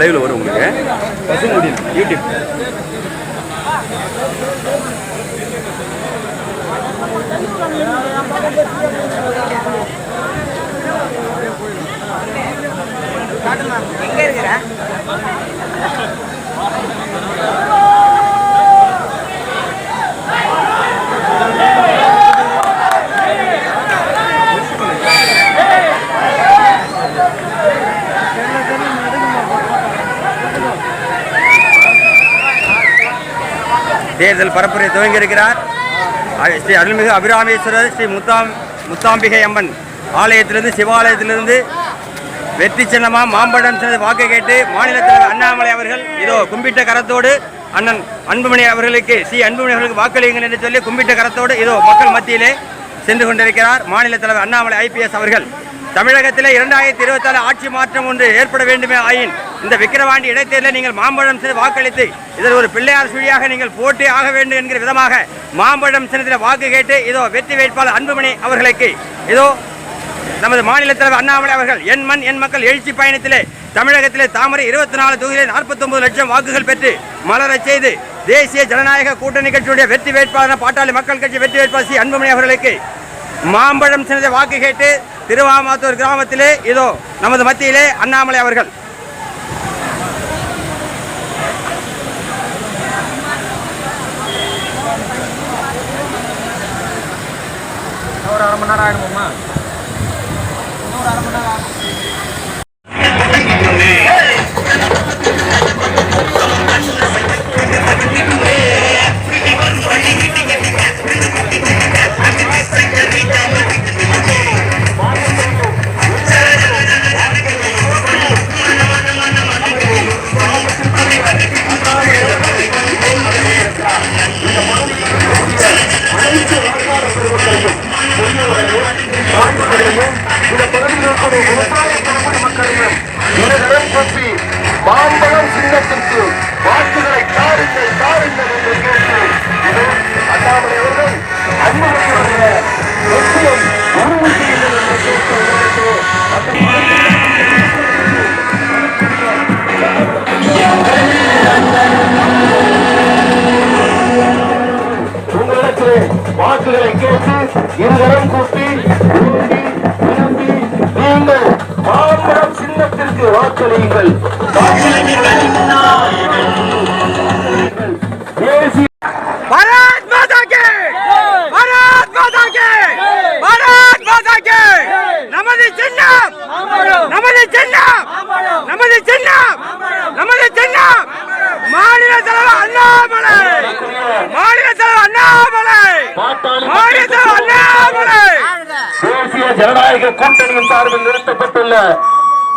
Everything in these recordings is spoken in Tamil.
லைவ்ல வரும் உங்களுக்கு. பசுமுடியில் யூடியூப். தேர்தல் பரப்புரை துவங்கி இருக்கிறார் ஸ்ரீ அருள்மிகு அபிராமேஸ்வரர் ஸ்ரீ முத்தாம் முத்தாம்பிகை அம்மன் ஆலயத்திலிருந்து சிவாலயத்திலிருந்து வெற்றி சின்னமா மாம்பழம் சின்னது வாக்கு கேட்டு மாநிலத்தில் அண்ணாமலை அவர்கள் இதோ கும்பிட்ட கரத்தோடு அண்ணன் அன்புமணி அவர்களுக்கு ஸ்ரீ அன்புமணி அவர்களுக்கு வாக்களியுங்கள் என்று சொல்லி கும்பிட்ட கரத்தோடு இதோ மக்கள் மத்தியிலே சென்று கொண்டிருக்கிறார் மாநில தலைவர் அண்ணாமலை ஐபிஎஸ் அவர்கள். தமிழகத்திலே இரண்டாயிரத்தி இருபத்தி ஆட்சி மாற்றம் ஒன்று ஏற்பட வேண்டுமே ஆயின். இந்த விக்கிரவாண்டி இடைத்தேர்தலில் நீங்கள் மாம்பழம் செய்து வாக்களித்து இதில் ஒரு பிள்ளையார் சுழியாக நீங்கள் போட்டி ஆக வேண்டும் என்கிற விதமாக மாம்பழம் சின்னத்தில் வாக்கு கேட்டு இதோ வெற்றி வேட்பாளர் அன்புமணி அவர்களுக்கு இதோ நமது மாநில தலைவர் அண்ணாமலை அவர்கள் என் மண் என் மக்கள் எழுச்சி பயணத்திலே தமிழகத்திலே தாமரை இருபத்தி நாலு தொகுதியிலே நாற்பத்தொன்பது லட்சம் வாக்குகள் பெற்று மலரச் செய்து தேசிய ஜனநாயக கூட்டணி கட்சியுடைய வெற்றி வேட்பாளர் பாட்டாளி மக்கள் கட்சி வெற்றி வேட்பாளர் சி அன்புமணி அவர்களுக்கு மாம்பழம் சின்னதை வாக்கு கேட்டு திருவாமாத்தூர் கிராமத்திலே இதோ நமது மத்தியிலே அண்ணாமலை அவர்கள் ஒரு அரை மணி நேரம் ஆயிடுமா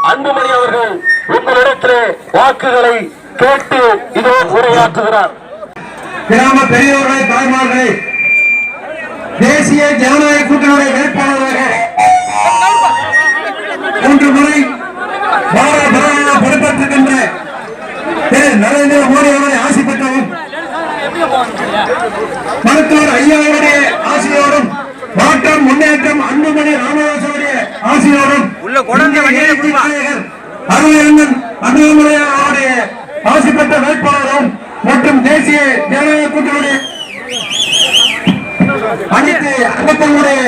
அன்புமணி அவர்கள் உங்களிடத்திலே வாக்குகளை கேட்டு இதோ உரையாற்றுகிறார். கிராம பெரியவர்களை தாய்மார்களை தேசிய ஜனநாயக கூட்டணியுடைய வேட்பாளராக மூன்று முறை பாரத பிரதமராக பொறுப்பேற்றுகின்ற திரு நரேந்திர மோடி அவர்களை ஆசி பெற்றவும் மருத்துவர் ஐயாவுடைய ஆசியோடும் மாற்றம் முன்னேற்றம் அன்புமணி ராமதாசன் குழந்தை வண்டியில கொடுப்பா. அருளன் அண்ணாமலை அவருடைய ஆசி பெற்ற வேட்பாளரும் மற்றும் தேசிய ஜனநாயக கூட்டணியுடைய அனைத்து அங்கத்தங்களுடைய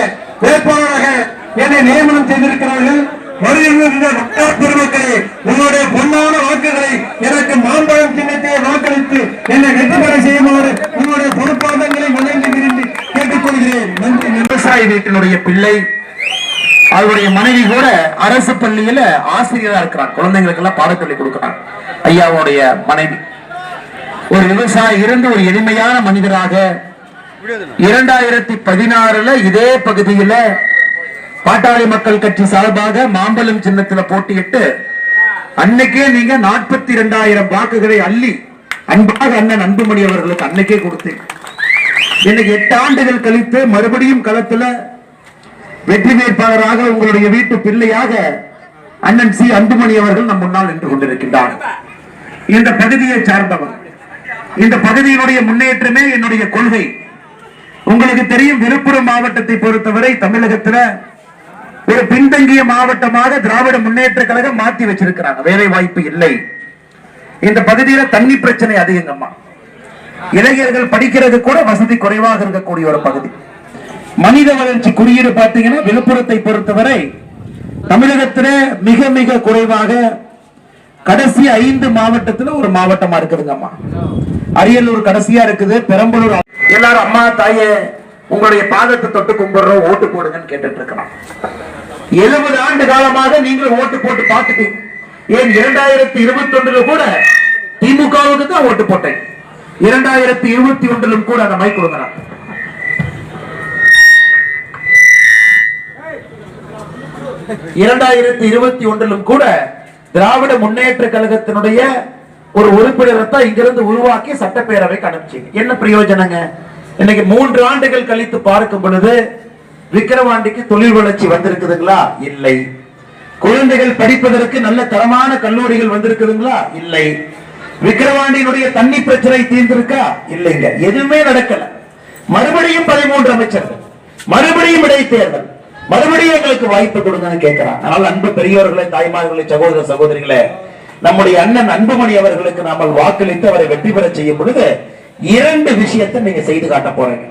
வேட்பாளராக என்னை நியமனம் செய்திருக்கிறார்கள். வருகின்ற மக்கள் பெருமக்களே உங்களுடைய பொன்னான வாக்குகளை எனக்கு மாம்பழம் சின்னத்தை வாக்களித்து என்னை வெற்றி பெற செய்யுமாறு உங்களுடைய பொறுப்பாதங்களை வழங்கி விரும்பி கேட்டுக்கொள்கிறேன். நன்றி. விவசாய வீட்டினுடைய பிள்ளை அவருடைய மனைவி கூட அரசு பள்ளியில ஆசிரியரா இருக்கிறார். குழந்தைங்களுக்கு எல்லாம் பாடம் சொல்லி கொடுக்கிறார். ஐயாவுடைய மனைவி. ஒரு விவசாயி இருந்து ஒரு எளிமையான மனிதராக இரண்டாயிரத்தி பதினாறுல இதே பகுதியில பாட்டாளி மக்கள் கட்சி சார்பாக மாம்பலம் சின்னத்துல போட்டியிட்டு அன்னைக்கே நீங்க நாற்பத்தி இரண்டாயிரம் வாக்குகளை அள்ளி அன்பாக அண்ணன் அன்புமணி அவர்களுக்கு அன்னைக்கே கொடுத்தீங்க. இன்னைக்கு எட்டு ஆண்டுகள் கழித்து மறுபடியும் களத்துல வெற்றி வேட்பாளராக உங்களுடைய வீட்டு பிள்ளையாக அண்ணன் சி அன்புமணி அவர்கள் நம் முன்னால் நின்று கொண்டிருக்கின்றார். இந்த பகுதியை சார்ந்தவர் இந்த பகுதியினுடைய முன்னேற்றமே என்னுடைய கொள்கை. உங்களுக்கு தெரியும் விழுப்புரம் மாவட்டத்தை பொறுத்தவரை தமிழகத்துல ஒரு பின்தங்கிய மாவட்டமாக திராவிட முன்னேற்ற கழகம் மாத்தி வச்சிருக்கிறாங்க. வேலை வாய்ப்பு இல்லை. இந்த பகுதியில தண்ணி பிரச்சனை அதிகங்கம்மா. இளைஞர்கள் படிக்கிறது கூட வசதி குறைவாக இருக்கக்கூடிய ஒரு பகுதி. மனித வளர்ச்சி குறியீடு பார்த்தீங்கன்னா விழுப்புரத்தை பொறுத்தவரை தமிழகத்துல மிக மிக குறைவாக கடைசி ஐந்து மாவட்டத்துல ஒரு மாவட்டமா இருக்குதுங்கம்மா அரியலூர் கடைசியா இருக்குது பெரம்பலூர் எல்லாரும் அம்மா தாயே உங்களுடைய பாதத்தை தொட்டு கும்பிடுறோம் ஓட்டு போடுங்கன்னு கேட்டுட்டு இருக்கிறோம். எழுபது ஆண்டு காலமாக நீங்கள் ஓட்டு போட்டு பார்த்துட்டீங்க. ஏன் இரண்டாயிரத்தி இருபத்தி ஒன்றுல கூட திமுகவுக்கு தான் ஓட்டு போட்டேன். இரண்டாயிரத்தி இருபத்தி ஒன்றிலும் கூட அந்த மைக் கொடுங்க இரண்டாயிரத்தி இருபத்தி ஒன்றிலும் கூட திராவிட முன்னேற்ற கழகத்தினுடைய ஒரு உறுப்பினரை தான் இங்கிருந்து உருவாக்கி சட்டப்பேரவைக்கு அனுப்பிச்சீங்க. என்ன பிரயோஜனங்க? இன்னைக்கு மூன்று ஆண்டுகள் கழித்து பார்க்கும் பொழுது விக்கிரவாண்டிக்கு தொழில் வளர்ச்சி வந்திருக்குதுங்களா? இல்லை. குழந்தைகள் படிப்பதற்கு நல்ல தரமான கல்லூரிகள் வந்திருக்குதுங்களா? இல்லை. விக்கிரவாண்டியினுடைய தண்ணி பிரச்சனை தீர்ந்திருக்கா? இல்லைங்க. எதுவுமே நடக்கல. மறுபடியும் பதிமூன்று அமைச்சர்கள் மறுபடியும் இடைத்தேர்தல். மறுபடியும் எங்களுக்கு வாய்ப்பு கொடுங்கன்னு கேட்கிறான். அதனால அன்பு பெரியவர்களே தாய்மார்களே சகோதர சகோதரிகளே நம்முடைய அண்ணன் அன்புமணி அவர்களுக்கு நாமல் வாக்களித்து அவரை வெற்றி பெற செய்யும் பொழுது இரண்டு விஷயத்தை நீங்க செய்து காட்ட போறீங்க.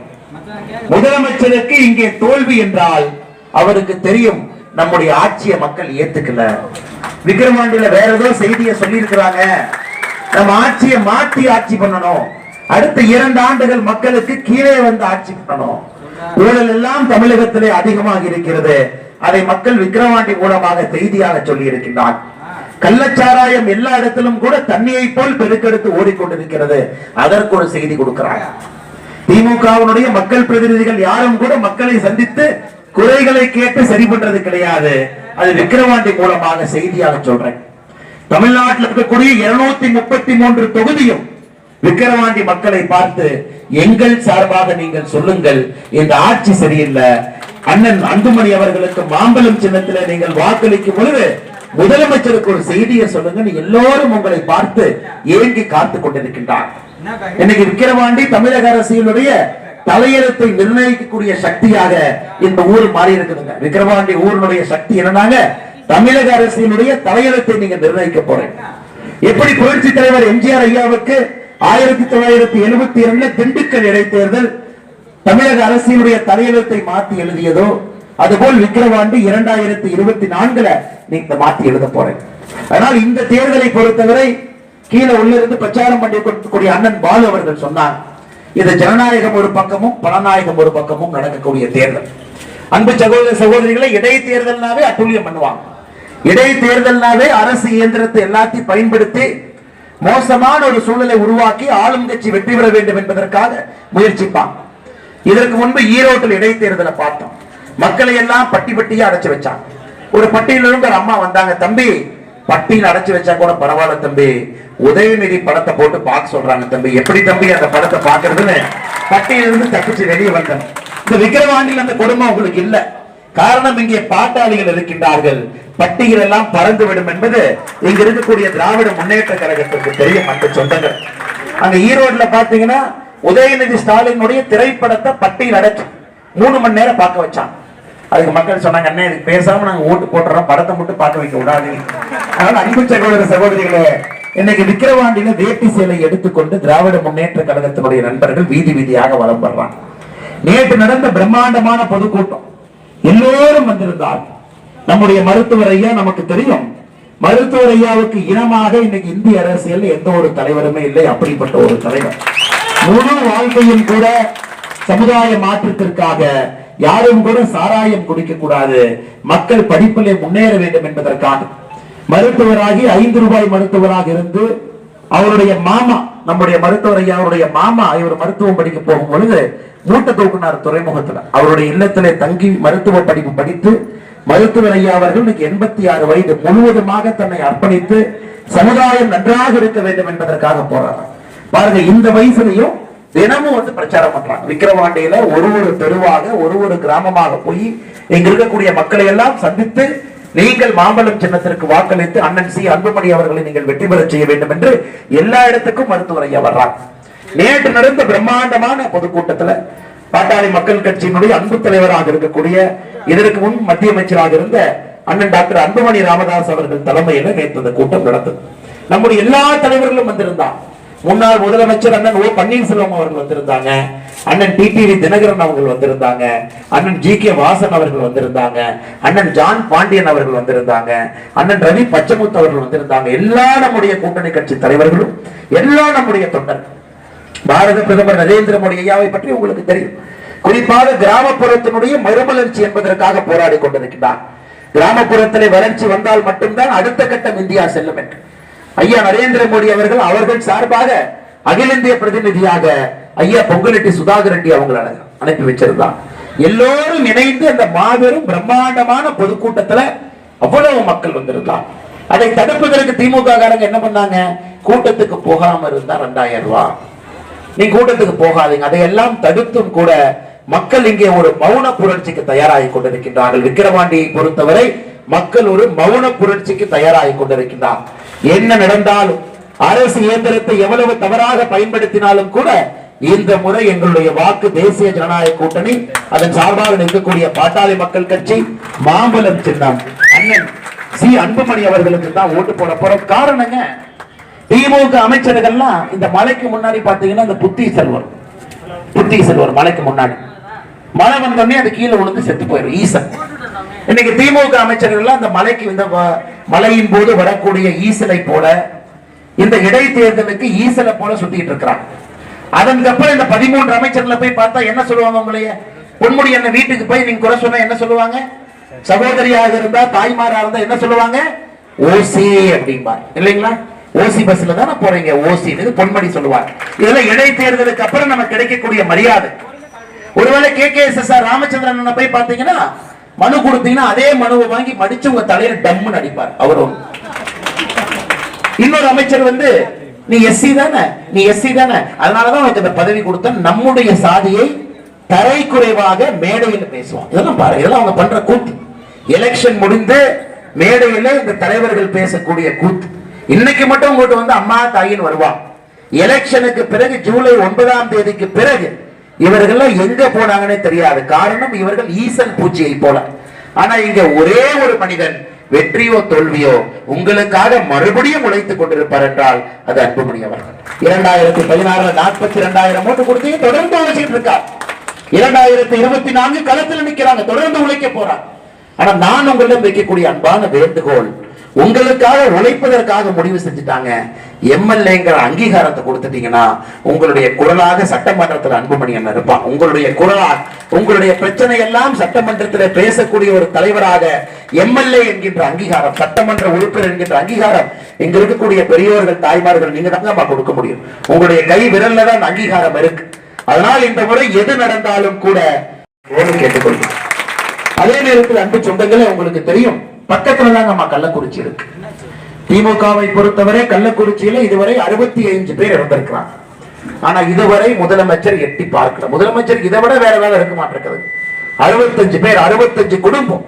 முதலமைச்சருக்கு இங்கே தோல்வி என்றால் அவருக்கு தெரியும் நம்முடைய ஆட்சியை மக்கள் ஏத்துக்கல. விக்கிரமாண்டில வேற ஏதோ செய்தியை சொல்லி இருக்கிறாங்க நம்ம ஆட்சியை மாற்றி ஆட்சி பண்ணணும். அடுத்த இரண்டு ஆண்டுகள் மக்களுக்கு கீழே வந்து ஆட்சி பண்ணணும். ஊழல் எல்லாம் தமிழகத்திலே அதிகமாக இருக்கிறது. அதை மக்கள் விக்கிரவாண்டி மூலமாக செய்தியாக சொல்லி இருக்கின்றார் கள்ளச்சாராயம் எல்லா இடத்திலும் கூட தண்ணியை போல் பெருக்கெடுத்து ஓடிக்கொண்டிருக்கிறது. அதற்கு ஒரு செய்தி கொடுக்கிறார் திமுகவினுடைய மக்கள் பிரதிநிதிகள் யாரும் கூட மக்களை சந்தித்து குறைகளை கேட்டு சரி பண்றது கிடையாது. அது விக்கிரவாண்டி மூலமாக செய்தியாக சொல்றேன். தமிழ்நாட்டில் இருக்கக்கூடிய இருநூத்தி முப்பத்தி மூன்று தொகுதியும் விக்கிரவாண்டி மக்களை பார்த்து எங்கள் சார்பாக நீங்கள் சொல்லுங்கள் இந்த ஆட்சி சரியில்லை. அண்ணன் அன்புமணி அவர்களுக்கு மாம்பழம் சின்னத்தில் நீங்கள் வாக்களிக்கும் பொழுது முதலமைச்சருக்கு ஒரு செய்தியை சொல்லுங்க எல்லோரும் உங்களை பார்த்து ஏங்கி காத்துக் கொண்டிருக்கின்றார். இன்னைக்கு விக்கிரவாண்டி தமிழக அரசியலுடைய தலையெழுத்தை நிர்ணயிக்கக்கூடிய சக்தியாக இந்த ஊர் மாறி இருக்குதுங்க விக்கிரவாண்டி ஊரினுடைய சக்தி என்னன்னாங்க? தமிழக அரசியலுடைய தலையெழுத்தை நீங்க நிர்ணயிக்க போறீங்க. எப்படி புரட்சி தலைவர் எம்ஜிஆர் ஐயாவுக்கு ஆயிரத்தி தொள்ளாயிரத்தி எழுபத்தி இரண்டு திண்டுக்கல் இடைத்தேர்தல் தமிழக அரசியலுடைய தலையெழுத்தை மாத்தி எழுதியதோ அதுபோல் விக்கிரவாண்டி இரண்டாயிரத்தி இருபத்தி நான்குல நீங்க மாத்தி எழுத போறேன். ஆனால் இந்த தேர்தலை பொறுத்தவரை கீழே உள்ள இருந்து பிரச்சாரம் பண்ணி கொடுக்கக்கூடிய அண்ணன் பாலு அவர்கள் சொன்னார் இது ஜனநாயகம் ஒரு பக்கமும் பலநாயகம் ஒரு பக்கமும் நடக்கக்கூடிய தேர்தல். அன்பு சகோதர சகோதரிகளை இடைத்தேர்தல்னாவே அட்டுழியம் பண்ணுவாங்க. இடைத்தேர்தல்னாவே அரசு இயந்திரத்தை எல்லாத்தையும் பயன்படுத்தி மோசமான ஒரு சூழலை உருவாக்கி ஆளும் கட்சி வெற்றி பெற வேண்டும் என்பதற்காக முயற்சிப்பான். இதற்கு முன்பு ஈரோட்டில் இடைத்தேர்தலை பார்த்தோம். மக்களை எல்லாம் பட்டி பட்டியா அடைச்சு வச்சான் ஒரு பட்டியல இருந்து ஒரு அம்மா வந்தாங்க தம்பி பட்டியல் அடைச்சு வச்சா கூட பரவாயில்ல தம்பி. உதயநிதி படத்தை போட்டு பார்க்க சொல்றாங்க தம்பி. எப்படி தம்பி அந்த படத்தை பார்க்கறதுன்னு? பட்டியல இருந்து தப்பிச்சு வெளியே வந்தேன். இந்த விக்கிரவாண்டியில் அந்த கொடுமை உங்களுக்கு இல்ல. காரணம் இங்கே பாட்டாளிகள் இருக்கின்றார்கள். பட்டியல் எல்லாம் பறந்து விடும் என்பது இங்க இருக்கக்கூடிய திராவிட முன்னேற்ற கழகத்திற்கு பெரிய மக்கள் சொந்தங்கள். அங்க ஈரோடுல பாத்தீங்கன்னா உதயநிதி ஸ்டாலினுடைய திரைப்படத்தை பட்டியல் அடைச்சு மூணு மணி நேரம் பார்க்க வச்சான். அதுக்கு மக்கள் சொன்னாங்க அண்ணே இதுக்கு பேசாம நாங்க ஓட்டு போட்டுறோம் படத்தை மட்டும் பார்க்க வைக்க விடாது. அதனால அன்பு சகோதர சகோதரிகளே இன்னைக்கு விக்கிரவாண்டியில வேட்டி சேலை எடுத்துக்கொண்டு திராவிட முன்னேற்ற கழகத்தினுடைய நண்பர்கள் வீதி வீதியாக வலம் வர்றாங்க. நேற்று நடந்த பிரம்மாண்டமான பொதுக்கூட்டம். எல்லோரும் வந்திருந்தார். நம்முடைய மருத்துவர் ஐயா நமக்கு தெரியும். மருத்துவர் ஐயாவுக்கு இனமாக இன்னைக்கு இந்திய அரசியல் எந்த ஒரு தலைவருமே இல்லை. அப்படிப்பட்ட ஒரு தலைவர். முழு வாழ்க்கையும் கூட சமுதாய மாற்றத்திற்காக யாரும் கூட சாராயம் குடிக்க கூடாது மக்கள் படிப்பிலே முன்னேற வேண்டும் என்பதற்காக. மருத்துவராகி ஐந்து ரூபாய் மருத்துவராக இருந்து அவருடைய மாமா நம்முடைய மருத்துவர் ஐயா அவருடைய மாமா இவர் மருத்துவம் படிக்க போகும் பொழுது மூட்டை தூக்குனார் துறைமுகத்துல. அவருடைய இல்லத்திலே தங்கி மருத்துவ படிப்பு படித்து மருத்துவர் ஐயா அவர்கள் எண்பத்தி ஆறு வயது முழுவதுமாக தன்னை அர்ப்பணித்து சமுதாயம் நன்றாக இருக்க வேண்டும் என்பதற்காக போறாங்க பாருங்க இந்த வயசுலயும் தினமும் வந்து பிரச்சாரம் பண்றாங்க. விக்கிரவாண்டியில ஒரு ஒரு தெருவாக ஒரு ஒரு கிராமமாக போய் இங்க இருக்கக்கூடிய மக்களை எல்லாம் சந்தித்து நீங்கள் மாம்பழம் சின்னத்திற்கு வாக்களித்து அண்ணன் சி அன்புமணி அவர்களை நீங்கள் வெற்றி பெறச் செய்ய வேண்டும் என்று எல்லா இடத்துக்கும் மருத்துவர் ஐயா வர்றாங்க நேற்று நடந்த பிரம்மாண்டமான பொதுக்கூட்டத்துல பாட்டாளி மக்கள் கட்சியினுடைய அன்பு தலைவராக இருக்கக்கூடிய இதற்கு முன் மத்திய அமைச்சராக இருந்த அண்ணன் டாக்டர் அன்புமணி ராமதாஸ் அவர்கள் தலைமையில நேற்று அந்த கூட்டம் நடந்தது. நம்முடைய எல்லா தலைவர்களும் வந்திருந்தான் முன்னாள் முதலமைச்சர் அண்ணன் ஓ பன்னீர்செல்வம் அவர்கள் வந்திருந்தாங்க. அண்ணன் டிடிவி தினகரன் அவர்கள் வந்திருந்தாங்க. அண்ணன் ஜி கே வாசன் அவர்கள் வந்திருந்தாங்க. அண்ணன் ஜான் பாண்டியன் அவர்கள் வந்திருந்தாங்க. அண்ணன் ரவி பச்சமுத்து அவர்கள் வந்திருந்தாங்க. எல்லா நம்முடைய கூட்டணி கட்சி தலைவர்களும் எல்லா நம்முடைய தொண்டர்கள் பாரத பிரதமர் நரேந்திர மோடி ஐயாவை பற்றி உங்களுக்கு தெரியும். குறிப்பாக கிராமப்புறத்தினுடைய மறுமலர்ச்சி என்பதற்காக போராடி கொண்டிருக்கிறார். கிராமப்புறத்திலே வளர்ச்சி வந்தால் மட்டும்தான் அடுத்த கட்டம் இந்தியா செல்லும் என்று. ஐயா நரேந்திர மோடி அவர்கள் அவர்கள் சார்பாக அகில இந்திய பிரதிநிதியாக ஐயா பொங்கலெட்டி சுதாகர் ரெட்டி அவங்களை அனுப்பி வச்சிருந்தான் எல்லோரும் இணைந்து அந்த மாபெரும் பிரம்மாண்டமான பொதுக்கூட்டத்துல அவ்வளவு மக்கள் வந்திருந்தார் அதை தடுப்பதற்கு திமுக காரங்க என்ன பண்ணாங்க? கூட்டத்துக்கு போகாம இருந்தா ரெண்டாயிரம் ரூபாய் நீ கூட்டத்துக்கு போகாதீங்க. அதையெல்லாம் தடுத்தும் கூட மக்கள் இங்கே ஒரு மௌன புரட்சிக்கு தயாராகி கொண்டிருக்கின்றார்கள். விக்கிரவாண்டியை பொறுத்தவரை மக்கள் ஒரு மௌன புரட்சிக்கு தயாராகி கொண்டிருக்கின்றார். என்ன நடந்தாலும் அரசு இயந்திரத்தை எவ்வளவு தவறாக பயன்படுத்தினாலும் கூட இந்த முறை எங்களுடைய வாக்கு தேசிய ஜனநாயக கூட்டணி அதன் சார்பாக நிற்கக்கூடிய பாட்டாளி மக்கள் கட்சி மாம்பழம் சின்னம் அண்ணன் சி. அன்புமணி அவர்களுக்கு தான் ஓட்டு போட போறோம். காரணங்க திமுக அமைச்சர்கள்லாம் இந்த மலைக்கு முன்னாடி பாத்தீங்கன்னா இந்த புத்தி செல்வர் புத்தி செல்வர் மலைக்கு முன்னாடி. மழை வந்தோடனே அது கீழே விழுந்து செத்து போயிடும் ஈசன். இன்னைக்கு திமுக அமைச்சர்கள்லாம் இந்த மலைக்கு இந்த மழையின் போது வரக்கூடிய ஈசலை போல இந்த இடைத்தேர்தலுக்கு ஈசலை போல சுத்திட்டு இருக்கிறான். அதற்கப்புறம் இந்த பதிமூன்று அமைச்சர்களை போய் பார்த்தா என்ன சொல்லுவாங்க உங்களைய பொன்முடி என்ன வீட்டுக்கு போய் நீங்க குறை சொன்னா என்ன சொல்லுவாங்க? சகோதரியாக இருந்தா தாய்மாரா இருந்தா என்ன சொல்லுவாங்க? ஓசி அப்படிம்பார். இல்லைங்களா? ஓசி பஸ்ல தானே போறீங்க? ஓசின்னு பொன்மடி சொல்லுவாங்க இதெல்லாம் இடைத்தேர்தலுக்கு அப்புறம் நமக்கு கிடைக்கக்கூடிய மரியாதை. ஒருவேளை K K S S R Ramachandran போய் பாத்தீங்கன்னா மனு கொடுத்தீங்கன்னா அதே மனுவை வாங்கி மடிச்சு உங்க தலையில டம்முன்னு அடிப்பார். அவரும் இன்னொரு அமைச்சர் வந்து நீ எஸ்சி தானே? நீ எஸ்சி தானே? அதனாலதான் உனக்கு இந்த பதவி கொடுத்த நம்முடைய சாதியை தரைக்குறைவாக மேடையில் பேசுவோம். இதெல்லாம் பாரு இதெல்லாம் அவங்க பண்ற கூத்து. எலெக்ஷன் முடிந்து மேடையில இந்த தலைவர்கள் பேசக்கூடிய கூத்து. இன்னைக்கு மட்டும் உங்கள்கிட்ட வந்து அம்மா தாயின்னு வருவான். எலெக்ஷனுக்கு பிறகு ஜூலை ஒன்பதாம் தேதிக்கு பிறகு இவர்கள் எங்க போனாங்கன்னே தெரியாது. காரணம் இவர்கள் ஈசல் பூச்சியை போல. ஆனா இங்க ஒரே ஒரு மனிதன் வெற்றியோ தோல்வியோ உங்களுக்காக மறுபடியும் உழைத்துக் கொண்டிருப்பார் என்றால் அது அன்புமணி அவர்கள். இரண்டாயிரத்தி பதினாறுல நாற்பத்தி இரண்டாயிரம் ஓட்டு கொடுத்து தொடர்ந்து உழைச்சிட்டு இருக்கார்? இரண்டாயிரத்தி இருபத்தி நான்கு களத்தில் நிக்கிறாங்க தொடர்ந்து உழைக்க போறாங்க ஆனா நான் உங்களிடம் வைக்கக்கூடிய அன்பான வேண்டுகோள் உங்களுக்காக உழைப்பதற்காக முடிவு செஞ்சுட்டாங்க. எம்எல்ஏங்கிற அங்கீகாரத்தை கொடுத்துட்டீங்கன்னா உங்களுடைய குரலாக சட்டமன்றத்தில் அன்புமணி அண்ணன் இருப்பான். உங்களுடைய குரலாக உங்களுடைய பிரச்சனை எல்லாம் சட்டமன்றத்தில் பேசக்கூடிய ஒரு தலைவராக எம்எல்ஏ என்கின்ற அங்கீகாரம் சட்டமன்ற உறுப்பினர் என்கின்ற அங்கீகாரம் இங்க இருக்கக்கூடிய பெரியோர்கள் தாய்மார்கள் நீங்க தாங்கம்மா கொடுக்க முடியும். உங்களுடைய கை விரல்ல தான் அந்த அங்கீகாரம் இருக்கு. அதனால் இந்த முறை எது நடந்தாலும் கூட ஓடு கேட்டுக்கொள்கிறேன். அதே நேரத்தில் அன்பு சொந்தங்களே உங்களுக்கு தெரியும் பக்கத்துல தான் நம்ம கள்ளக்குறிச்சி இருக்கு. திமுகவை பொறுத்தவரை கள்ளக்குறிச்சியில இதுவரை அறுபத்தி ஐந்து பேர் இறந்திருக்கிறாங்க. ஆனா இதுவரை முதலமைச்சர் எட்டி பார்க்கல. முதலமைச்சர் இதை விட வேற வேலை இருக்க மாட்டிருக்கிறது அறுபத்தஞ்சு பேர் அறுபத்தஞ்சு குடும்பம்.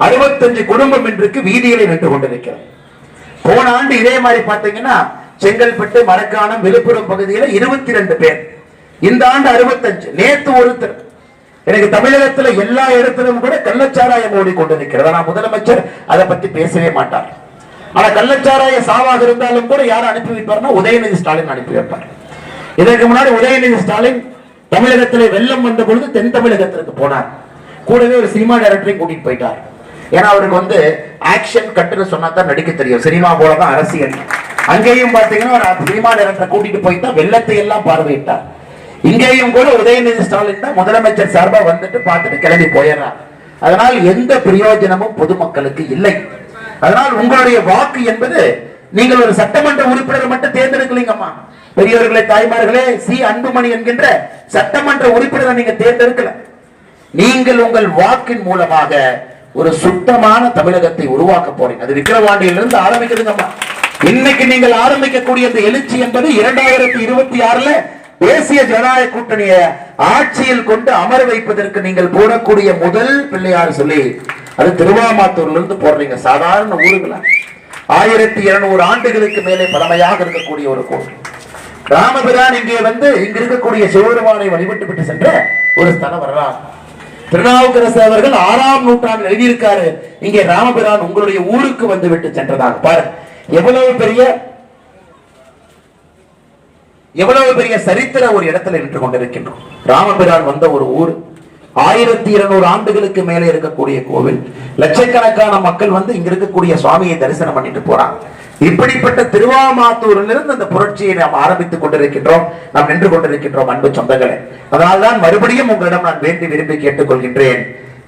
அறுபத்தஞ்சு குடும்பம் இன்றைக்கு வீதியிலே நின்று கொண்டிருக்கிறது. போன ஆண்டு இதே மாதிரி பாத்தீங்கன்னா செங்கல்பட்டு மரக்காணம் விழுப்புரம் பகுதியில இருபத்தி ரெண்டு பேர். இந்த ஆண்டு அறுபத்தஞ்சு. நேத்து ஒருத்தர். எனக்கு தமிழகத்துல எல்லா இடத்திலும் கூட கள்ளச்சாராயம் ஓடிக்கொண்டிருக்கிறது. ஆனா முதலமைச்சர் அதை பத்தி பேசவே மாட்டார். ஆனா கள்ளச்சாராய சாவாக இருந்தாலும் கூட யார் அனுப்பி வைப்பார்னா உதயநிதி ஸ்டாலின் அனுப்பி வைப்பார். இதற்கு முன்னாடி உதயநிதி ஸ்டாலின் தமிழகத்திலே வெள்ளம் வந்த பொழுது தென் தமிழகத்திற்கு போனார். கூடவே ஒரு சினிமா டைரக்டரையும் கூட்டிட்டு போயிட்டார். ஏன்னா அவருக்கு வந்து ஆக்ஷன் கட்டுன்னு சொன்னா தான் நடிக்க தெரியும். சினிமா போல தான் அரசியல். அங்கேயும் பாத்தீங்கன்னா ஒரு சினிமா டைரக்டரை கூட்டிட்டு போய் தான் வெள்ளத்தை எல்லாம் பார்வையிட்டார். இங்கேயும் கூட உதயநிதி ஸ்டாலின் தான் முதலமைச்சர் சார்பா வந்துட்டு பார்த்துட்டு கிளம்பி போயிடுறார். அதனால் எந்த பிரயோஜனமும் பொதுமக்களுக்கு இல்லை. அதனால் உங்களுடைய வாக்கு என்பது நீங்கள் ஒரு சட்டமன்ற உறுப்பினர் மட்டும் தேர்ந்தெடுக்கலீங்கம்மா. பெரியவர்களே தாய்மார்களே சி. அன்புமணி என்கின்ற சட்டமன்ற உறுப்பினரை நீங்க தேர்ந்தெடுக்கல. நீங்கள் உங்கள் வாக்கின் மூலமாக ஒரு சுத்தமான தமிழகத்தை உருவாக்க போறீங்க. அது விக்கிரவாண்டியிலிருந்து ஆரம்பிக்குதுங்கம்மா. இன்னைக்கு நீங்கள் ஆரம்பிக்கக்கூடிய இந்த எழுச்சி என்பது இரண்டாயிரத்தி இருபத்தி ஆறுல தேசிய ஜனநாயக கூட்டணியை ஆட்சியில் கொண்டு அமர வைப்பதற்கு நீங்கள் போடக்கூடிய முதல் பிள்ளையார் சொல்லி அது திருவாமாத்தூர்லேருந்து போடுறீங்க சாதாரண ஊருங்களா. ஆயிரத்தி இருநூறு ஆண்டுகளுக்கு மேலே பழமையாக இருக்கக்கூடிய ஒரு கோவில். ராமபிரான் இங்கே வந்து இங்க இருக்கக்கூடிய சிவபெருமானை வழிபட்டு விட்டு சென்ற ஒரு ஸ்தல வரலாறு. திருநாவுக்கரசு அவர்கள் ஆறாம் நூற்றாண்டில் எழுதியிருக்காரு இங்கே ராமபிரான் உங்களுடைய ஊருக்கு வந்து விட்டு சென்றதாக. பாரு எவ்வளவு பெரிய எவ்வளவு பெரிய சரித்திர ஒரு இடத்துல நின்று கொண்டிருக்கின்றோம். ராமபிரான் வந்த ஒரு ஊர். ஆயிரத்தி இருநூறு ஆண்டுகளுக்கு மேலே இருக்கக்கூடிய கோவில் லட்சக்கணக்கான மக்கள் வந்து இங்க இருக்கக்கூடிய சுவாமியை தரிசனம் பண்ணிட்டு போறாங்க. இப்படிப்பட்ட திருவாமாத்தூரிலிருந்து அந்த புரட்சியை நாம் ஆரம்பித்துக் கொண்டிருக்கின்றோம் நாம் நின்று கொண்டிருக்கின்றோம் அன்பு சொந்தங்களே. அதனால்தான் மறுபடியும் உங்களிடம் நான் வேண்டி விரும்பி கேட்டுக்கொள்கின்றேன்.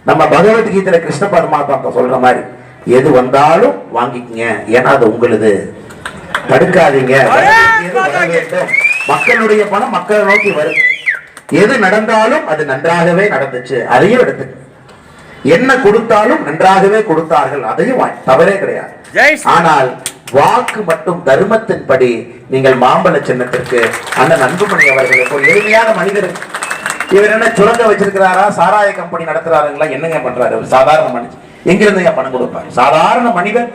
நம்ம பகவத்கீதையில கிருஷ்ண பரமாத்மா சொல்ற மாதிரி எது வந்தாலும் வாங்கிக்கங்க ஏன்னா அது உங்களுது. தடுக்காதீங்க. மக்களுடைய பணம் மக்களை நோக்கி வருது. எது நடந்தாலும் அது நன்றாகவே நடந்துச்சு. அதையும் எடுத்துக்க என்ன கொடுத்தாலும் நன்றாகவே கொடுத்தார்கள். அதையும் தவறே கிடையாது. ஆனால் வாக்கு மற்றும் தர்மத்தின்படி நீங்கள் மாம்பழ சின்னத்திற்கு அண்ணன் அன்புமணி அவர்களுக்கு ஒரு எளிமையான மனிதர். இவர் என்ன சுரங்க வச்சிருக்கிறாரா? சாராய கம்பெனி நடத்துறாருங்களா? என்னங்க பண்றாரு? சாதாரண மனுஷன் எங்கிருந்து பணம் கொடுப்பாரு? சாதாரண மனிதன்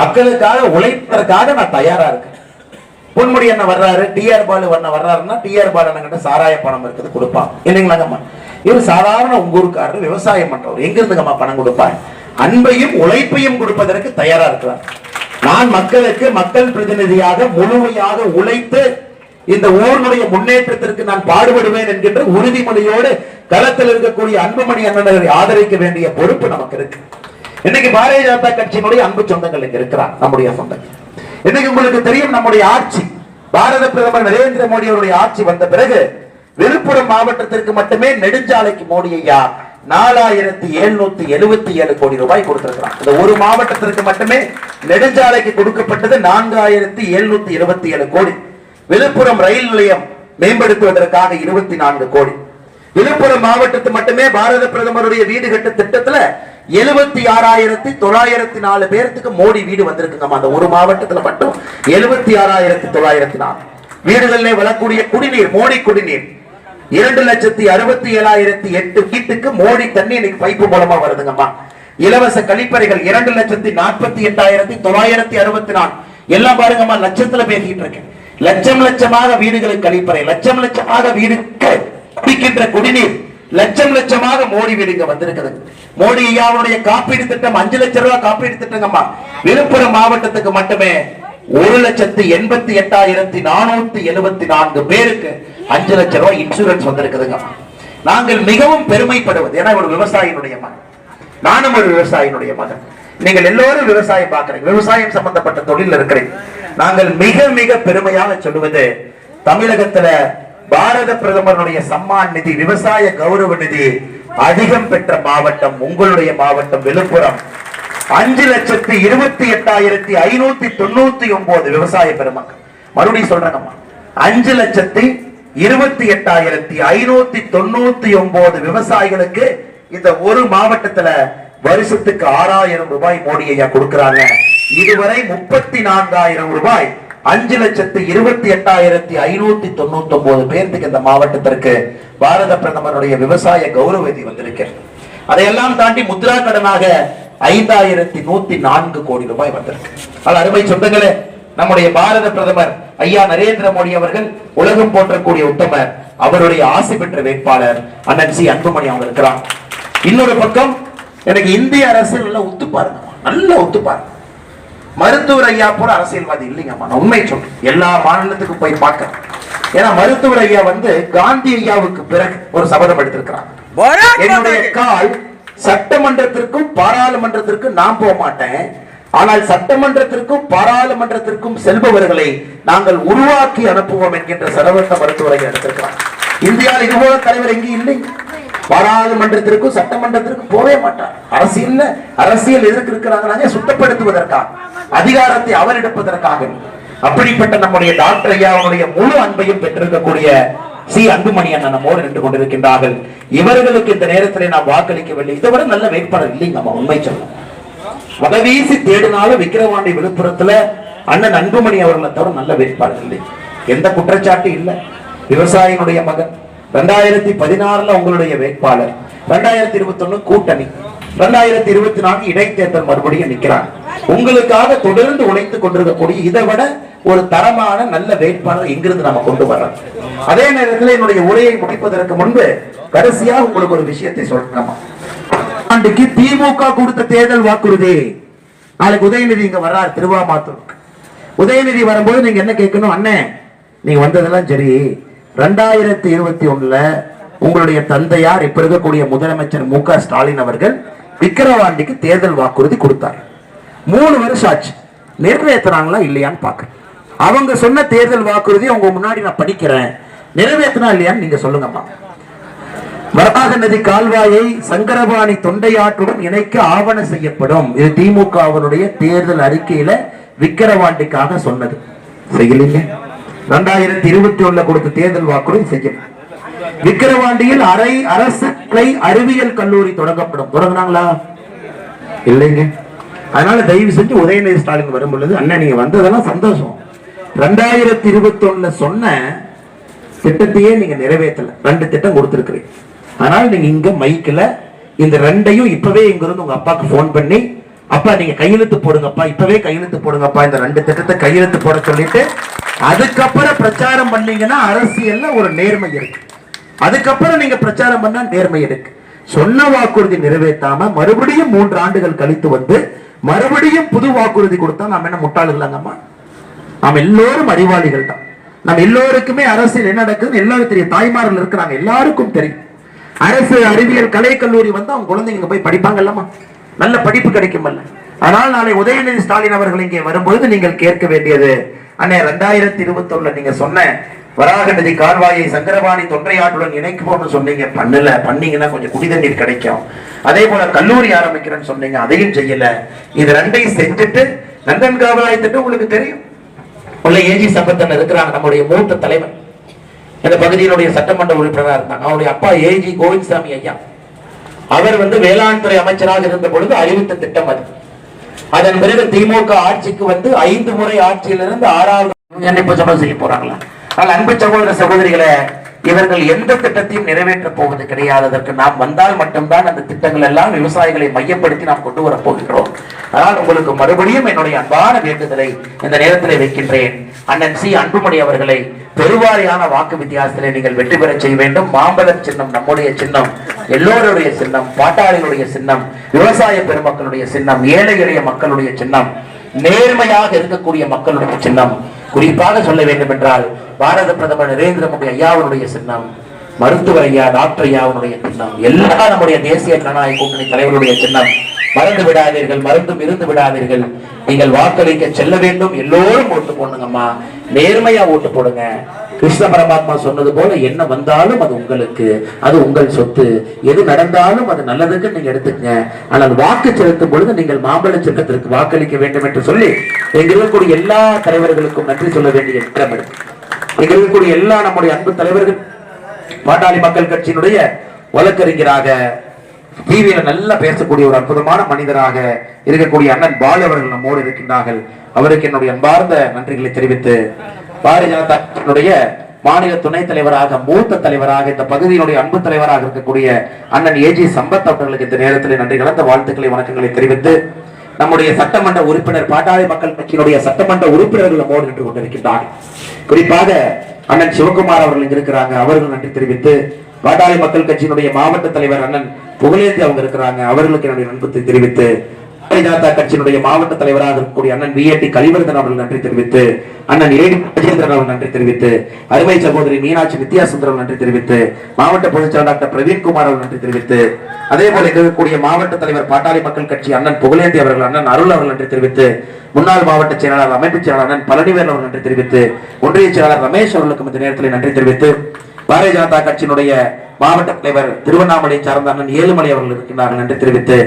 மக்களுக்காக உழைப்பதற்காக நான் தயாரா இருக்கேன். பொன்முடி என்ன வர்றாரு டிஆர் பாலு அண்ணன் வர்றாருன்னா டிஆர் பாலு அண்ணன் சாராய பணம் இருக்குது கொடுப்பான் இல்லைங்களாங்கம்மா இவர் சாதாரண உங்க ஊருக்காரர் விவசாயம் பண்றவர். எங்க இருந்துங்கம்மா பணம் கொடுப்பார் அன்பையும் உழைப்பையும் கொடுப்பதற்கு தயாரா இருக்கிறார். நான் மக்களுக்கு மக்கள் பிரதிநிதியாக முழுமையாக உழைத்து இந்த ஊருடைய முன்னேற்றத்திற்கு நான் பாடுபடுவேன் என்கின்ற உறுதிமொழியோடு களத்தில் இருக்கக்கூடிய அன்புமணி அண்ணனரை ஆதரிக்க வேண்டிய பொறுப்பு நமக்கு இருக்கு. இன்னைக்கு பாரதிய ஜனதா கட்சியினுடைய அன்பு சொந்தங்கள் இங்க இருக்கிறார் நம்முடைய சொந்தங்கள். இன்னைக்கு உங்களுக்கு தெரியும் நம்முடைய ஆட்சி. பாரத பிரதமர் நரேந்திர மோடி அவருடைய ஆட்சி வந்த பிறகு விழுப்புரம் மாவட்டத்திற்கு மட்டுமே நெடுஞ்சாலைக்கு மோடி ஐயா நாலாயிரத்தி எழுநூத்தி எழுபத்தி ஏழு கோடி ரூபாய் கொடுத்திருக்கிறார். இந்த ஒரு மாவட்டத்திற்கு மட்டுமே நெடுஞ்சாலைக்கு கொடுக்கப்பட்டது நான்காயிரத்தி எழுநூத்தி இருபத்தி ஏழு கோடி. விழுப்புரம் ரயில் நிலையம் மேம்படுத்துவதற்காக இருபத்தி நான்கு கோடி. விழுப்புரம் மாவட்டத்து மட்டுமே பாரத பிரதமருடைய வீடு கட்டு திட்டத்துல எழுபத்தி ஆறாயிரத்தி தொள்ளாயிரத்தி நாலு பேர்த்துக்கு மோடி வீடு வந்திருக்குங்கம்மா அந்த ஒரு மாவட்டத்துல மட்டும். எழுபத்தி ஆறாயிரத்தி தொள்ளாயிரத்தி நாலு. வீடுகளிலே வரக்கூடிய குடிநீர் மோடி குடிநீர். இரண்டு லட்சத்தி அறுபத்தி ஏழாயிரத்தி எட்டு வீட்டுக்கு மோடி தண்ணி இன்னைக்கு பைப்பு மூலமா வருதுங்கம்மா. இலவச கழிப்பறைகள் இரண்டு லட்சத்தி நாற்பத்தி எட்டாயிரத்தி தொள்ளாயிரத்தி அறுபத்தி நாலு. எல்லாம் பாருங்கம்மா லட்சத்துல பேசிட்டு இருக்கேன். லட்சம் லட்சமாக வீடுகளுக்கு கழிப்பறை லட்சம் லட்சமாக வீடுக்கு குடிக்கின்ற குடிநீர். லட்சம் லட்சமாக மோடி வீடு இங்க வந்திருக்குது மோடி ஐயாவுடைய காப்பீடு திட்டம் அஞ்சு லட்சம் ரூபாய் காப்பீடு திட்டங்கம்மா. விழுப்புரம் மாவட்டத்துக்கு மட்டுமே ஒரு லட்சத்து எண்பத்தி எட்டாயிரத்தி நானூத்தி எழுபத்தி நான்கு பேருக்கு அஞ்சு லட்சம் ரூபாய் இன்சூரன்ஸ் வந்திருக்குதுங்க. நாங்கள் மிகவும் பெருமைப்படுவது. ஏன்னா ஒரு விவசாயினுடைய மகன். நானும் ஒரு விவசாயினுடைய மகன். நீங்கள் எல்லோரும் விவசாயம் பார்க்கிறீங்க. விவசாயம் சம்பந்தப்பட்ட தொழில் இருக்கிறீங்க நாங்கள் மிக மிக பெருமையாக சொல்லுவது தமிழகத்துல பாரத பிரதமருடைய சம்மான் நிதி விவசாய கௌரவ நிதி அதிகம் பெற்ற மாவட்டம் உங்களுடைய மாவட்டம் விழுப்புரம். அஞ்சு லட்சத்தி இருபத்தி எட்டாயிரத்தி ஐநூத்தி தொண்ணூத்தி ஒன்பது விவசாய பெருமக்கள். மறுபடியும் சொல்றேங்கம்மா அஞ்சு லட்சத்தி இருபத்தி எட்டாயிரத்தி ஐநூத்தி தொண்ணூத்தி ஒன்பது விவசாயிகளுக்கு இந்த ஒரு மாவட்டத்துல வருஷத்துக்கு ஆறாயிரம் ரூபாய் மோடி ஐயா கொடுக்கறாங்க. இதுவரை முப்பத்தி நான்காயிரம் ரூபாய் அஞ்சு லட்சத்து இருபத்தி எட்டாயிரத்தி ஐநூத்தி தொண்ணூத்தி ஒன்பது பேர்த்துக்கு இந்த மாவட்டத்திற்கு பாரத பிரதமருடைய விவசாய கௌரவ நிதி வந்திருக்கிறது. அதையெல்லாம் தாண்டி முத்ரா கடனாக ஐந்தாயிரத்தி நூத்தி நான்கு கோடி ரூபாய் வந்திருக்கு. அது அருமை சொந்தங்களே நம்முடைய பாரத பிரதமர் ஐயா நரேந்திர மோடி அவர்கள் உலகம் போற்றக்கூடிய உத்தமர் அவருடைய ஆசை பெற்ற வேட்பாளர் அண்ணன் சி அன்புமணி அவங்க இருக்கிறார். இன்னொரு பக்கம் எனக்கு இந்திய அரசு நல்லா ஒத்து பாருங்க நல்லா ஒத்து பாருங்க மருத்துவர் ஐயா போல அரசியல்வாதி இல்லைங்கம்மா. நான் உண்மை சொல்றேன். எல்லா மாநிலத்துக்கும் போய் பார்க்க ஏன்னா மருத்துவர் ஐயா வந்து காந்தி ஐயாவுக்கு பிறகு ஒரு சபதம் எடுத்திருக்கிறாங்க பாரத் என்னுடைய கால் சட்டமன்றத்திற்கும் பாராளுமன்றத்திற்கும் நான் போக மாட்டேன். ஆனால் சட்டமன்றத்திற்கும் பாராளுமன்றத்திற்கும் செல்பவர்களை நாங்கள் உருவாக்கி அனுப்புவோம் என்கின்ற சரவட்ட மருத்துவரை எடுத்திருக்கிறார். இந்தியாவில் இதுபோல தலைவர் எங்கேயும் இல்லை. பாராளுமன்றத்திற்கும் சட்டமன்றத்திற்கும் போவே மாட்டார். அரசியல்ல அரசியல் எதற்கு இருக்கிறாங்க சுத்தப்படுத்துவதற்காக அதிகாரத்தை அவர் எடுப்பதற்காக. அப்படிப்பட்ட நம்முடைய டாக்டர் ஐயா அவருடைய முழு அன்பையும் பெற்றிருக்கக்கூடிய சி. அன்புமணி அண்ணன் நம்மோடு நின்று கொண்டிருக்கின்றார்கள். இவர்களுக்கு இந்த நேரத்திலே நான் வாக்களிக்கவில்லை. இதை விட நல்ல வேட்பாளர் இல்லைங்க நம்ம உண்மை சொல்லணும் வகவீசி தேடினாலும் விக்கிரவாண்டி விழுப்புரத்துல அண்ணன் அன்புமணி அவர்களை தவிர நல்ல வேட்பாளர் இல்லை. எந்த குற்றச்சாட்டு இல்ல. விவசாயினுடைய மகன் ரெண்டாயிரத்தி பதினாறுல உங்களுடைய வேட்பாளர். ரெண்டாயிரத்தி இருபத்தி ஒண்ணு கூட்டணி. ரெண்டாயிரத்தி இருபத்தி நான்கு இடைத்தேர்தல் மறுபடியும் நிற்கிறாங்க உங்களுக்காக தொடர்ந்து உழைத்துக் கொண்டிருக்கக்கூடிய இதை விட ஒரு தரமான நல்ல வேட்பாளர் எங்கிருந்து நம்ம கொண்டு வர்றோம். அதே நேரத்தில் என்னுடைய உரையை முடிப்பதற்கு முன்பு கடைசியா உங்களுக்கு ஒரு விஷயத்தை சொல்லணுமா? ஆண்டுக்கு திமுக கொடுத்த தேர்தல் வாக்குறுதி. நாளைக்கு உதயநிதி இங்க வர்றாரு திருவாமாத்தூருக்கு. உதயநிதி வரும்போது நீங்க என்ன கேட்கணும்? அண்ணே நீங்க வந்ததெல்லாம் சரி. ரெண்டாயிரத்தி இருபத்தி ஒண்ணுல உங்களுடைய தந்தையார் இப்ப இருக்கக்கூடிய முதலமைச்சர் மு க ஸ்டாலின் அவர்கள் விக்கிரவாண்டிக்கு தேர்தல் வாக்குறுதி கொடுத்தார். மூணு வருஷம் ஆச்சு. நிறைவேற்றுறாங்களா இல்லையான்னு பாக்குறேன் அவங்க சொன்ன தேர்தல் வாக்குறுதி உங்க முன்னாடி நான் படிக்கிறேன். நிறைவேற்றினா இல்லையான்னு நீங்க சொல்லுங்கம்மா. வராக நதி கால்வாயை சங்கரபாணி தொண்டையாற்றுடன் இணைக்க ஆவண செய்யப்படும். இது திமுகவினுடைய தேர்தல் அறிக்கையில விக்கிரவாண்டிக்காக சொன்னது. செய்யலீங்க? ரெண்டாயிரத்தி இருபத்தி ஒண்ணுல கொடுத்த தேர்தல் வாக்குறுதி செய்யல விக்கிரவாண்டியில் அரை அரசு கலை அறிவியல் கல்லூரி தொடங்கப்படும். தொடங்கினாங்களா? இல்லைங்க. அதனால தயவு செஞ்சு உதயநிதி ஸ்டாலின் வரும் பொழுது அண்ணன் நீங்க வந்ததெல்லாம் சந்தோஷம். ரெண்டாயிரத்தி இருபத்தி ஒண்ணுல சொன்ன திட்டத்தையே நீங்க நிறைவேற்றல. ரெண்டு திட்டம் கொடுத்துருக்குறீங்க. அதனால நீங்க இங்க மைக்கில் இந்த ரெண்டையும் இப்பவே இங்கிருந்து உங்க அப்பாவுக்கு போன் பண்ணி அப்பா நீங்க கையெழுத்து போடுங்கப்பா. இப்பவே கையெழுத்து போடுங்கப்பா. இந்த ரெண்டு திட்டத்தை கையெழுத்து போட சொல்லிட்டு அதுக்கப்புறம் பிரச்சாரம் பண்ணீங்கன்னா அரசியல்ல ஒரு நேர்மை இருக்கு. அதுக்கப்புறம் நீங்க பிரச்சாரம் பண்ணா நேர்மை இருக்கு. சொன்ன வாக்குறுதி நிறைவேற்றாம மறுபடியும் மூன்று ஆண்டுகள் கழித்து வந்து மறுபடியும் புது வாக்குறுதி கொடுத்தா நாம என்ன முட்டாளுங்களாங்கம்மா நாம் எல்லோரும் அறிவாளிகள் தான். நம்ம எல்லோருக்குமே அரசியல் என்ன நடக்குதுன்னு எல்லாரும் தெரியும். தாய்மார்கள் இருக்கிறாங்க. எல்லாருக்கும் தெரியும். அரசு அறிவியல் கலை கல்லூரி வந்து அவங்க குழந்தைங்க போய் படிப்பாங்கல்லம்மா. நல்ல படிப்பு கிடைக்குமல்ல. ஆனால் நாளை உதயநிதி ஸ்டாலின் அவர்கள் இங்கே வரும்பொழுது நீங்கள் கேட்க வேண்டியது அண்ணே ரெண்டாயிரத்தி இருபத்தி நீங்க சொன்ன வராக நதி கால்வாயை சங்கரபாணி தொன்றையாற்றுடன் இணைக்கும்னு சொன்னீங்க பண்ணல. பண்ணீங்கன்னா கொஞ்சம் குடி தண்ணீர் கிடைக்கும். அதே போல கல்லூரி ஆரம்பிக்கிறேன்னு சொன்னீங்க அதையும் செய்யல. இது ரெண்டையும் செஞ்சுட்டு நந்தன் காவலாய் உங்களுக்கு தெரியும். உள்ள ஏஜி சம்பத்தன் இருக்கிறாங்க நம்முடைய மூத்த தலைவர் இந்த பகுதியினுடைய சட்டமன்ற உறுப்பினராக இருந்தாங்க. அவருடைய அப்பா ஏஜி கோவிந்தசாமி ஐயா. அவர் வந்து வேளாண் துறை அமைச்சராக இருந்த பொழுது அறிவித்த திட்டம் அது. அதன் பிறகு திமுக ஆட்சிக்கு வந்து ஐந்து முறை ஆட்சியிலிருந்து ஆறாவது இப்ப செய்ய போறாங்களா? அதனால அன்பு சகோதர சகோதரிகளை இவர்கள் எந்த திட்டத்தையும் நிறைவேற்றப் போவது கிடையாது. அதற்கு நாம் வந்தால் மட்டும்தான் அந்த திட்டங்கள் எல்லாம் விவசாயிகளை மையப்படுத்தி நாம் கொண்டு வரப் போகின்றோம். ஆனால் உங்களுக்கு மறுபடியும் என்னுடைய அன்பான வேண்டுதலை இந்த நேரத்தில் வைக்கின்றேன். அண்ணன் சி. அன்புமணி அவர்களை பெருவாரியான வாக்கு வித்தியாசத்திலே நீங்கள் வெற்றி பெறச் செய்ய வேண்டும். மாம்பழம் சின்னம் நம்முடைய சின்னம் எல்லோருடைய சின்னம் பாட்டாளிகளுடைய சின்னம் விவசாய பெருமக்களுடைய சின்னம் ஏழை எளிய மக்களுடைய சின்னம் நேர்மையாக இருக்கக்கூடிய மக்களுடைய சின்னம் குறிப்பாக சொல்ல வேண்டும் என்றால் பாரத பிரதமர் நரேந்திர மோடி ஐயாவுடைய சின்னம் மருத்துவர் ஐயா டாக்டர் ஐயாவனுடைய சின்னம் எல்லா நம்முடைய தேசிய ஜனநாயக கூட்டணி தலைவருடைய சின்னம். மறந்து விடாதீர்கள் மறந்தும் இருந்து விடாதீர்கள் நீங்கள் வாக்களிக்க செல்ல வேண்டும். எல்லோரும் ஓட்டு போடுங்கம்மா நேர்மையா ஓட்டு போடுங்க. கிருஷ்ண பரமாத்மா சொன்னது போல என்ன வந்தாலும் அது உங்களுக்கு அது உங்கள் சொத்து. எது நடந்தாலும் அது நல்லதுக்கு நீங்க எடுத்துக்கங்க. ஆனால் வாக்கு செலுத்தும் பொழுது நீங்கள் மாம்பழ சின்னத்திற்கு வாக்களிக்க வேண்டும் என்று சொல்லி எங்க இருக்கக்கூடிய எல்லா தலைவர்களுக்கும் நன்றி சொல்ல வேண்டிய நேரம் இருக்கு. இங்க இருக்கக்கூடிய எல்லா நம்முடைய அன்பு தலைவர்கள் பாட்டாளி மக்கள் கட்சியினுடைய வழக்கறிஞராக டிவியில நல்லா பேசக்கூடிய ஒரு அற்புதமான மனிதராக இருக்கக்கூடிய அண்ணன் பால் அவர்கள் நம்மோடு இருக்கின்றார்கள். அவருக்கு என்னுடைய அன்பார்ந்த நன்றிகளை தெரிவித்து பாரதிய ஜனதா மாநில துணைத் தலைவராக மூத்த தலைவராக இந்த பகுதியினுடைய அன்பு தலைவராக இருக்கக்கூடிய அண்ணன் ஏஜி சம்பத் அவர்களுக்கு இந்த நேரத்தில் நன்றி கலந்த வாழ்த்துக்களை வணக்கங்களை தெரிவித்து நம்முடைய சட்டமன்ற உறுப்பினர் பாட்டாளி மக்கள் கட்சியினுடைய சட்டமன்ற உறுப்பினர்கள் நம்மோடு நின்று கொண்டிருக்கின்றார்கள். குறிப்பாக அண்ணன் சிவகுமார் அவர்கள் இங்க இருக்கிறாங்க அவர்கள் நன்றி தெரிவித்து பாட்டாளி மக்கள் கட்சியினுடைய மாவட்ட தலைவர் அண்ணன் புகழேந்தி அவங்க இருக்கிறாங்க. அவர்களுக்கு என்னுடைய நண்பத்தை தெரிவித்து பாரதிய ஜனதா கட்சியினுடைய மாவட்ட தலைவராக இருக்கக்கூடிய அண்ணன் விஏடி கலிவர்தன் அவர்கள் நன்றி தெரிவித்து அண்ணன் ஏடி ராஜேந்திரன் அவர்கள் நன்றி தெரிவித்து அருமை சகோதரி மீனாட்சி வித்யாசுந்தரம் நன்றி தெரிவித்து மாவட்ட பொதுச்செயலாளர் டாக்டர் பிரவீன்குமார் அவர்கள் நன்றி தெரிவித்து அதே போல இருக்கக்கூடிய மாவட்ட தலைவர் பாட்டாளி மக்கள் கட்சி அண்ணன் புகழேந்தி அவர்கள் அண்ணன் அருள் அவர்கள் நன்றி தெரிவித்து முன்னாள் மாவட்ட செயலாளர் அமைப்பு செயலாளர் அண்ணன் பழனிவேல் அவர்கள் நன்றி தெரிவித்து ஒன்றிய செயலாளர் ரமேஷ் அவர்களுக்கும் இந்த நேரத்தில் நன்றி தெரிவித்து பாரதிய ஜனதா கட்சியினுடைய மாவட்ட தலைவர் திருவண்ணாமலை சார்ந்த அண்ணன் ஏழுமலை அவர்கள் இருக்கின்றார்கள் என்று தெரிவித்து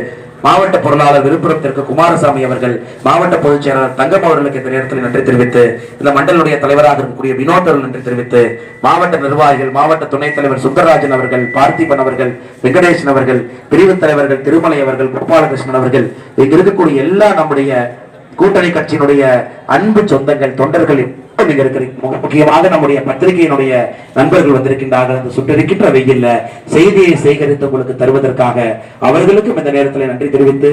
மாவட்ட பொருளாளர் விழுப்புரத்திற்கு குமாரசாமி அவர்கள் மாவட்ட பொதுச் செயலாளர் தங்கம் அவர்களுக்கு இந்த நேரத்தில் நன்றி தெரிவித்து இந்த மண்டலுடைய தலைவராக இருக்கக்கூடிய வினோத் அவர்கள் நன்றி தெரிவித்து மாவட்ட நிர்வாகிகள் மாவட்ட துணைத் தலைவர் சுந்தரராஜன் அவர்கள் பார்த்திபன் அவர்கள் வெங்கடேசன் அவர்கள் பிரிவு தலைவர்கள் திருமலை அவர்கள் கோபாலகிருஷ்ணன் அவர்கள் இங்கு இருக்கக்கூடிய எல்லா நம்முடைய கூட்டணி கட்சியினுடைய அன்பு சொந்தங்கள் தொண்டர்களின் முக்கியமாக நம்முடைய பத்திரிகையினுடைய நண்பர்கள் வந்திருக்கின்றார்கள் அந்த சுட்டிருக்கின்ற வெயில்ல செய்தியை சேகரித்து உங்களுக்கு தருவதற்காக அவர்களுக்கும் இந்த நேரத்தில் நன்றி தெரிவித்து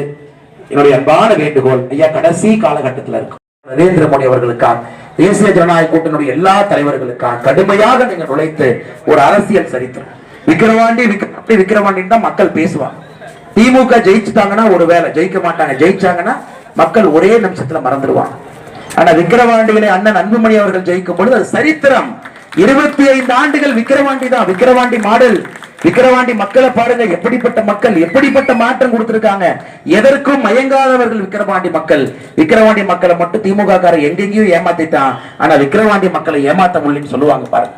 என்னுடைய அன்பான வேண்டுகோள் ஐயா கடைசி காலகட்டத்தில் இருக்கும் நரேந்திர மோடி அவர்களுக்காக தேசிய ஜனநாயக கூட்டணியுடைய எல்லா தலைவர்களுக்காக கடுமையாக நீங்க நுழைத்து ஒரு அரசியல் சரித்திரம். விக்கிரவாண்டி விக்கிரவாண்டி விக்கிரவாண்டின்னு தான் மக்கள் பேசுவாங்க. திமுக ஜெயிச்சுட்டாங்கன்னா ஒரு வேலை ஜெயிக்க மாட்டாங்க ஜெயிச்சாங்கன்னா மக்கள் ஒரே நிமிஷத்துல மறந்துடுவாங்க. ஆனா விக்கிரவாண்டிகளை அண்ணன் அன்புமணி அவர்கள் ஜெயிக்கும் பொழுது அது சரித்திரம். இருபத்தி ஐந்து ஆண்டுகள் விக்கிரவாண்டி தான். விக்கிரவாண்டி மாடல். விக்கிரவாண்டி மக்களை பாருங்க எப்படிப்பட்ட மக்கள் எப்படிப்பட்ட மாற்றம் கொடுத்திருக்காங்க. எதற்கும் மயங்காதவர்கள் விக்கிரவாண்டி மக்கள். விக்கிரவாண்டி மக்களை மட்டும் திமுக காரர் எங்கெங்கேயும் ஏமாத்திட்டான். ஆனா விக்கிரவாண்டி மக்களை ஏமாத்த முடியலன்னு சொல்லுவாங்க பாருங்க.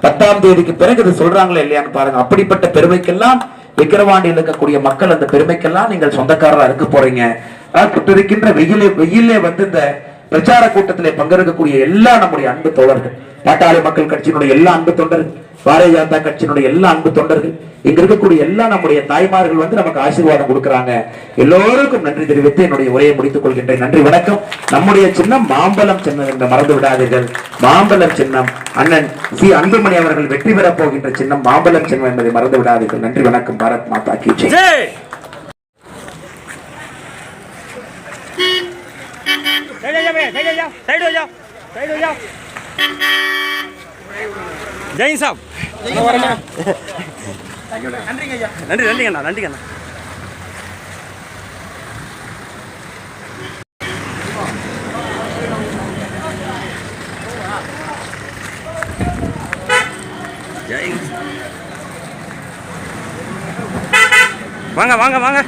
பத்தாம் தேதிக்கு பிறகு இது சொல்றாங்களா இல்லையான்னு பாருங்க. அப்படிப்பட்ட பெருமைக்கெல்லாம் விக்கிரவாண்டியில் இருக்கக்கூடிய மக்கள் அந்த பெருமைக்கெல்லாம் நீங்கள் சொந்தக்காரரா இருக்க போறீங்க. அஹ் சுட்டிருக்கின்ற வெயிலே வெயிலே வந்து இந்த பிரச்சார கூட்டத்திலே பங்கெடுக்கக்கூடிய எல்லா நம்முடைய அன்பு தோழர்கள் பாட்டாளி மக்கள் கட்சியினுடைய எல்லா அன்பு தொண்டர்கள் பாரதிய ஜனதா கட்சியினுடைய எல்லா அன்பு தொண்டர்கள் இங்க இருக்கக்கூடிய எல்லா நம்முடைய தாய்மார்கள் வந்து நமக்கு ஆசீர்வாதம் கொடுக்கறாங்க. எல்லோருக்கும் நன்றி தெரிவித்து என்னுடைய உரையை முடித்துக் கொள்கின்றேன். நன்றி வணக்கம். நம்முடைய சின்னம் மாம்பழம் சின்னம் என்று மறந்து விடாதீர்கள். மாம்பழம் சின்னம் அண்ணன் சி. அன்புமணி அவர்கள் வெற்றி பெறப் போகின்ற சின்னம் மாம்பழம் சின்னம் என்பதை மறந்து விடாதீர்கள். நன்றி வணக்கம். பாரத் மாதா கி. ஜெய் ஜெய் சைடு हो जाओ भैया साइड हो जाओ साइड हो जाओ साइड हो जाओ ஜெய் சாப் நன்றி நன்றிங்கண்ணா நன்றிங்கண்ணா ஜெய் வாங்க வாங்க வாங்க